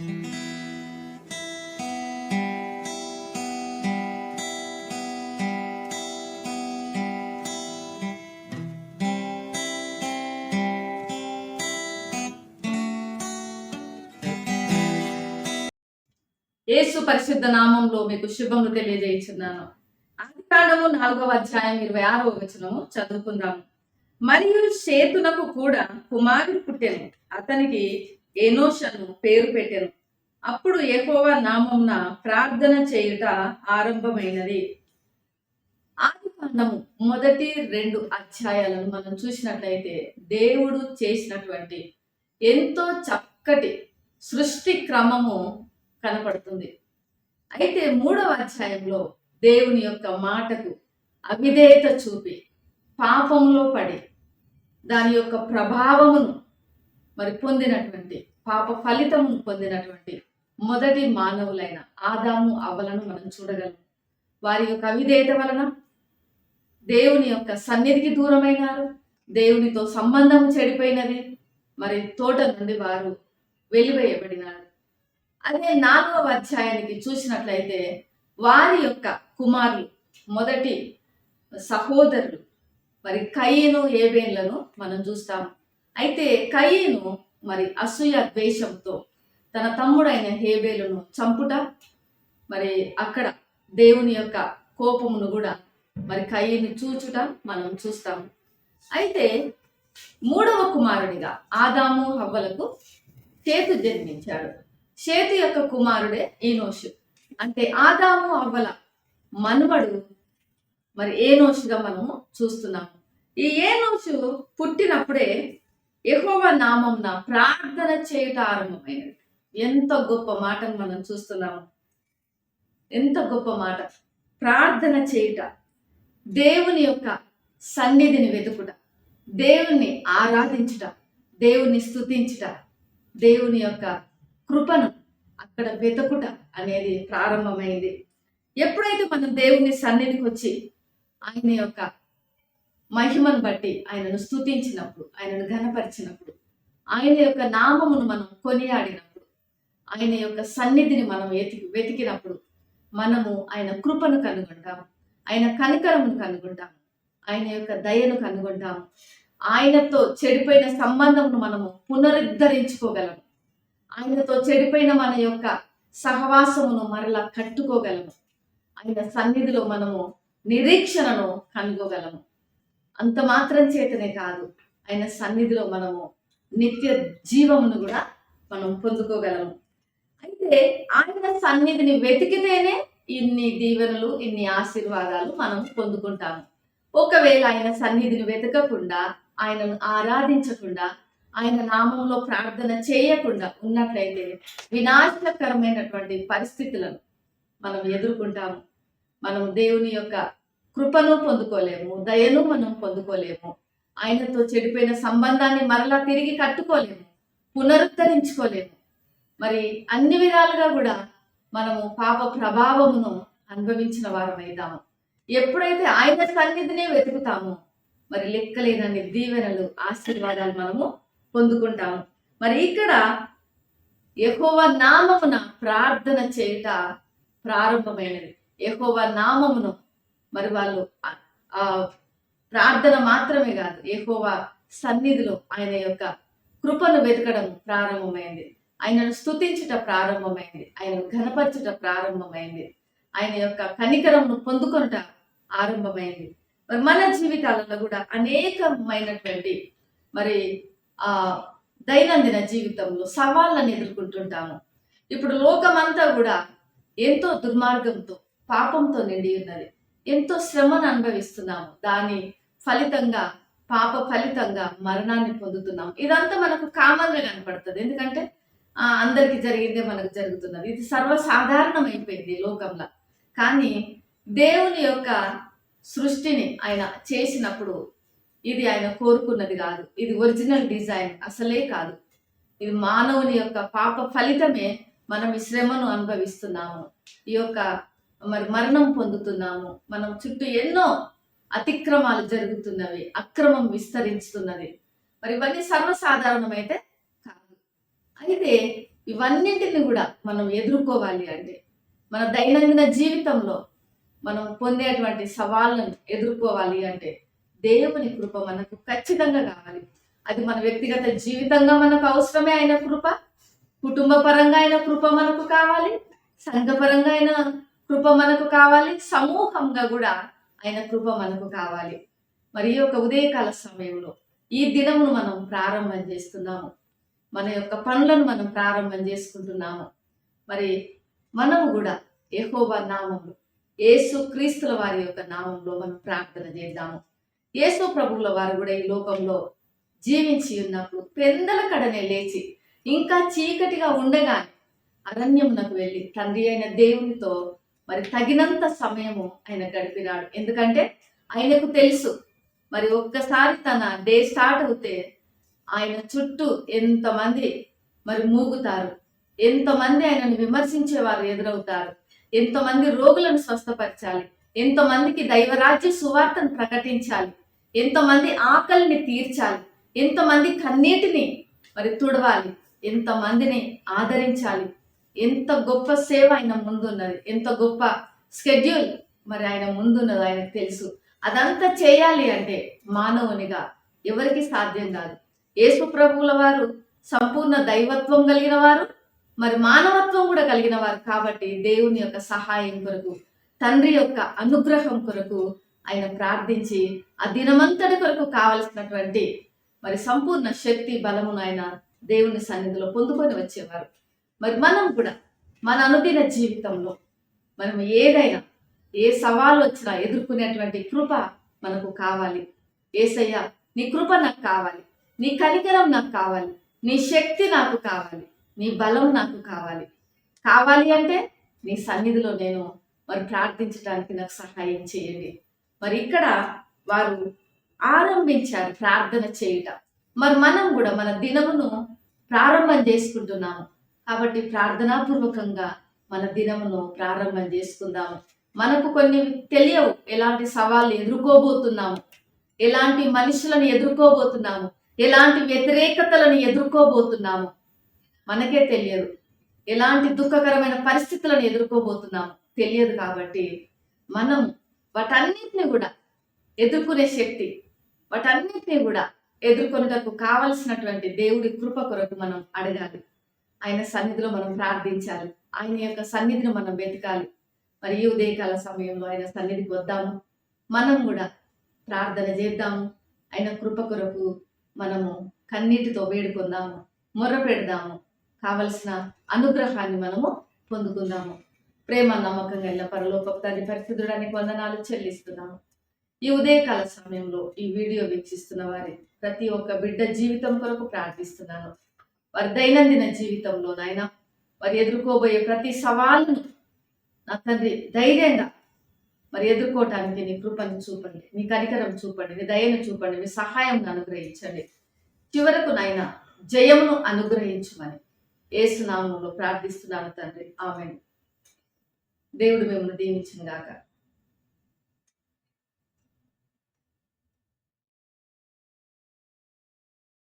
యేసు పరిశుద్ధ నామంలో మీకు శుభములు తెలియజేయుచున్నాను. ఆది నాలుగవ అధ్యాయం ఇరవై ఆరవ వచనము చదువుకుందాము మరియు చేతునకు కూడా కుమారుడు పుట్టెను. అతనికి ఎనోషను పేరు పెట్టెను. అప్పుడు ఎహోవ నామంన ప్రార్థన చేయుట ఆరంభమైనది. ఆదికాండము మొదటి రెండు అధ్యాయాలను మనం చూసినట్లయితే దేవుడు చేసినటువంటి ఎంతో చక్కటి సృష్టి క్రమము కనపడుతుంది. అయితే మూడవ అధ్యాయంలో దేవుని యొక్క మాటకు అవిధేయత చూపి పాపంలో పడి దాని యొక్క ప్రభావమును మరి పొందినటువంటి పాప ఫలితం పొందినటువంటి మొదటి మానవులైన ఆదాము అవ్వలను మనం చూడగలం. వారి యొక్క అవిధేయత వలన దేవుని యొక్క సన్నిధికి దూరమైనారు. దేవునితో సంబంధం చెడిపోయినది. మరి తోట నుండి వారు వెలివేయబడినారు. అదే నాలుగవ అధ్యాయానికి చూసినట్లయితే వారి యొక్క కుమారులు మొదటి సహోదరులు మరి కయ్యను ఏబేన్లను మనం చూస్తాము. అయితే కయ్యను మరి అసూయ ద్వేషంతో తన తమ్ముడైన హేబేలును చంపుట మరి అక్కడ దేవుని యొక్క కోపమును కూడా మరి కయ్యని చూచుట మనం చూస్తాము. అయితే మూడవ కుమారుడిగా ఆదాము హవ్వలకు చేతు జన్మించాడు. చేతు యొక్క కుమారుడే ఈనోషు అంటే ఆదాము అవ్వల మనుమడు మరి ఏనోషుగా మనము చూస్తున్నాము. ఈ ఏనోషు పుట్టినప్పుడే ఎహోవ నామంన ప్రార్థన చేయుట ఆరంభమైనది. ఎంత గొప్ప మాటను మనం చూస్తున్నాము ఎంత గొప్ప మాట. ప్రార్థన చేయుట. దేవుని యొక్క సన్నిధిని వెతుకుట. దేవుణ్ణి ఆరాధించుట. దేవుణ్ణి స్తుతించుట. దేవుని యొక్క కృపను అక్కడ వెతుకుట అనేది ప్రారంభమైంది. ఎప్పుడైతే మనం దేవుని సన్నిధికి వచ్చి ఆయన యొక్క మహిమను బట్టి ఆయనను స్తుతించినప్పుడు ఆయనను ఘనపరిచినప్పుడు ఆయన యొక్క నామమును మనం కొనియాడినప్పుడు ఆయన యొక్క సన్నిధిని మనం వెతికి వెతికినప్పుడు మనము ఆయన కృపను కనుగొంటాము ఆయన కనికరమును కనుగొంటాము ఆయన యొక్క దయను కనుగొంటాము ఆయనతో చెడిపోయిన సంబంధమును మనము పునరుద్ధరించుకోగలము ఆయనతో చెడిపోయిన మన యొక్క సహవాసమును మరలా కట్టుకోగలము ఆయన సన్నిధిలో మనము నిరీక్షణను కనుగోగలము అంత మాత్రం చేతనే కాదు. ఆయన సన్నిధిలో మనము నిత్య జీవమును కూడా మనం పొందుకోగలము. అయితే ఆయన సన్నిధిని వెతికితేనే ఇన్ని దీవెనలు ఇన్ని ఆశీర్వాదాలు మనం పొందుకుంటాము. ఒకవేళ ఆయన సన్నిధిని వెతకకుండా ఆయనను ఆరాధించకుండా ఆయన నామంలో ప్రార్థన చేయకుండా ఉన్నట్లయితే వినాశకరమైనటువంటి పరిస్థితులను మనం ఎదుర్కొంటాము. మనం దేవుని యొక్క కృపను పొందుకోలేము దయను మనం పొందుకోలేము. ఆయనతో చెడిపోయిన సంబంధాన్ని మరలా తిరిగి కట్టుకోలేము పునరుద్ధరించుకోలేము. మరి అన్ని విధాలుగా కూడా మనము పాప ప్రభావమును అనుభవించిన వారం అవుతాము ఎప్పుడైతే ఆయన సన్నిధినే వెతుకుతామో మరి లెక్కలేనన్ని దీవెనలు ఆశీర్వాదాలు మనము పొందుకుంటాము. మరి ఇక్కడ ఎహోవ నామమున ప్రార్థన చేయుట ప్రారంభమైనది. యెహోవా నామమును మరి వాళ్ళు ఆ- ప్రార్థన మాత్రమే కాదు ఏహోవా సన్నిధిలో ఆయన యొక్క కృపను వెతకడం ప్రారంభమైంది. ఆయనను స్తుతించుట ప్రారంభమైంది. ఆయనను ఘనపరచుట ప్రారంభమైంది. ఆయన యొక్క కనికరంను పొందుకొనుట ఆరంభమైంది. మరి మన జీవితాలలో కూడా అనేకమైనటువంటి మరి ఆ దైనందిన జీవితంలో సవాళ్ళను ఎదుర్కొంటుంటాము. ఇప్పుడు లోకమంతా కూడా ఎంతో దుర్మార్గంతో పాపంతో నిండి ఉన్నది. ఎంతో శ్రమను అనుభవిస్తున్నాము. దాని ఫలితంగా పాప ఫలితంగా మరణాన్ని పొందుతున్నాము. ఇదంతా మనకు కామన్గా కనపడుతుంది. ఎందుకంటే అందరికి జరిగిందే మనకు జరుగుతున్నది. ఇది సర్వసాధారణం అయిపోయింది లోకంలో. కానీ దేవుని యొక్క సృష్టిని ఆయన చేసినప్పుడు ఇది ఆయన కోరుకున్నది కాదు. ఇది ఒరిజినల్ డిజైన్ అసలే కాదు. ఇది మానవుని యొక్క పాప ఫలితమే మనం ఈ శ్రమను అనుభవిస్తున్నాము. ఈ యొక్క మరి మరణం పొందుతున్నాము. మనం చుట్టూ ఎన్నో అతిక్రమాలు జరుగుతున్నవి అక్రమం విస్తరిస్తున్నది. మరి ఇవన్నీ సర్వసాధారణమైతే కాదు. అయితే ఇవన్నింటిని కూడా మనం ఎదుర్కోవాలి అంటే మన దైనందిన జీవితంలో మనం పొందేటువంటి సవాళ్ళను ఎదుర్కోవాలి అంటే దేవుని కృప మనకు ఖచ్చితంగా కావాలి. అది మన వ్యక్తిగత జీవితంగా మనకు అవసరమే అయిన కృప కుటుంబ పరంగా అయిన కృప మనకు కావాలి సంఘపరంగా అయిన కృప మనకు కావాలి సమూహంగా కూడా ఆయన కృప మనకు కావాలి. మరి ఒక ఉదయకాల సమయంలో ఈ దినమును మనం ప్రారంభం చేస్తున్నాము. మన యొక్క పనులను మనం ప్రారంభం చేసుకుంటున్నాము. మరి మనము కూడా యెహోవా నామంలో యేసు క్రీస్తుల వారి యొక్క నామంలో మనం ప్రార్థన చేద్దాము. యేసు ప్రభువుల వారు కూడా ఈ లోకంలో జీవించి ఉన్నప్పుడు పెందల కడనే లేచి ఇంకా చీకటిగా ఉండగానే అరణ్యమునకు వెళ్ళి తండ్రి అయిన దేవునితో మరి తగినంత సమయము ఆయన గడిపినాడు. ఎందుకంటే ఆయనకు తెలుసు. మరి ఒక్కసారి తన డే స్టార్ట్ అవుతే ఆయన చుట్టూ ఎంతమంది మరి మూగుతారు. ఎంతమంది ఆయనను విమర్శించేవారు ఎదురవుతారు. ఎంతమంది రోగులను స్వస్థపరచాలి. ఎంతమందికి దైవరాజ్య సువార్తను ప్రకటించాలి. ఎంతమంది ఆకలిని తీర్చాలి. ఎంతమంది కన్నీటిని మరి తుడవాలి. ఎంతమందిని ఆదరించాలి. ఎంత గొప్ప సేవ ఆయన ముందున్నది ఎంత గొప్ప స్కెడ్యూల్ మరి ఆయన ముందున్నది ఆయనకు తెలుసు. అదంతా చేయాలి అంటే మానవునిగా ఎవరికి సాధ్యం కాదు. యేసు ప్రభువుల వారు సంపూర్ణ దైవత్వం కలిగిన వారు మరి మానవత్వం కూడా కలిగిన వారు కాబట్టి దేవుని యొక్క సహాయం కొరకు తండ్రి యొక్క అనుగ్రహం కొరకు ఆయన ప్రార్థించి ఆ దినమంతటి కొరకు కావలసినటువంటి మరి సంపూర్ణ శక్తి బలమును ఆయన దేవుని సన్నిధిలో పొందుకొని వచ్చేవారు. మరి మనం కూడా మన అనుదిన జీవితంలో మనం ఏదైనా ఏ సవాలు వచ్చినా ఎదుర్కొనేటువంటి కృప మనకు కావాలి. ఏసయ్య నీ కృప నాకు కావాలి. నీ కనికరం నాకు కావాలి. నీ శక్తి నాకు కావాలి. నీ బలం నాకు కావాలి. కావాలి అంటే నీ సన్నిధిలో నేను మరి ప్రార్థించడానికి నాకు సహాయం చేయండి. మరి ఇక్కడ వారు ఆరంభించారు ప్రార్థన చేయుట. మరి మనం కూడా మన దినమును ప్రారంభం చేసుకుంటున్నాము. కాబట్టి ప్రార్థనాపూర్వకంగా మన దినమును ప్రారంభం చేసుకుందాము. మనకు కొన్ని తెలియవు. ఎలాంటి సవాళ్ళు ఎదుర్కోబోతున్నాము? ఎలాంటి మనుషులను ఎదుర్కోబోతున్నాము? ఎలాంటి వ్యతిరేకతలను ఎదుర్కోబోతున్నాము? మనకే తెలియదు. ఎలాంటి దుఃఖకరమైన పరిస్థితులను ఎదుర్కోబోతున్నాము? తెలియదు కాబట్టి మనం వాటన్నిటిని కూడా ఎదుర్కొనే శక్తి వాటన్నిటిని కూడా ఎదుర్కొనుటకు కావలసినటువంటి దేవుడి కృప కొరకు మనం అడగాలి. ఆయన సన్నిధిలో మనం ప్రార్థించాలి. ఆయన యొక్క సన్నిధిని మనం వెతకాలి. మరి ఈ ఉదయకాల సమయంలో ఆయన సన్నిధికి వద్దాము. మనం కూడా ప్రార్థన చేద్దాము. ఆయన కృప కొరకు మనము కన్నీటితో వేడుకుందాము. మొర్ర పెడదాము. కావలసిన అనుగ్రహాన్ని మనము పొందుకుందాము. ప్రేమ నమ్మకం గల పరలోకప్తాది తండ్రి పరిశుద్ధుడానికి వందనాలు చెల్లిస్తున్నాము. ఈ ఉదయకాల సమయంలో ఈ వీడియో వీక్షిస్తున్న వారి ప్రతి ఒక్క బిడ్డ జీవితం కొరకు ప్రార్థిస్తున్నాను. వారి దైనందిన జీవితంలో నాయన వారు ఎదుర్కోబోయే ప్రతి సవాలును నా తండ్రి ధైర్యంగా మరి ఎదుర్కోవటానికి నీ కృపను చూపండి నీ కనికరం చూపండి నీ దయను చూపండి మీ సహాయం అనుగ్రహించండి. చివరకు నాయన జయమును అనుగ్రహించమని ఏసునామంలో ప్రార్థిస్తున్నాను తండ్రి. ఆమె దేవుడు మిమ్మల్ని దీవించిన గాక.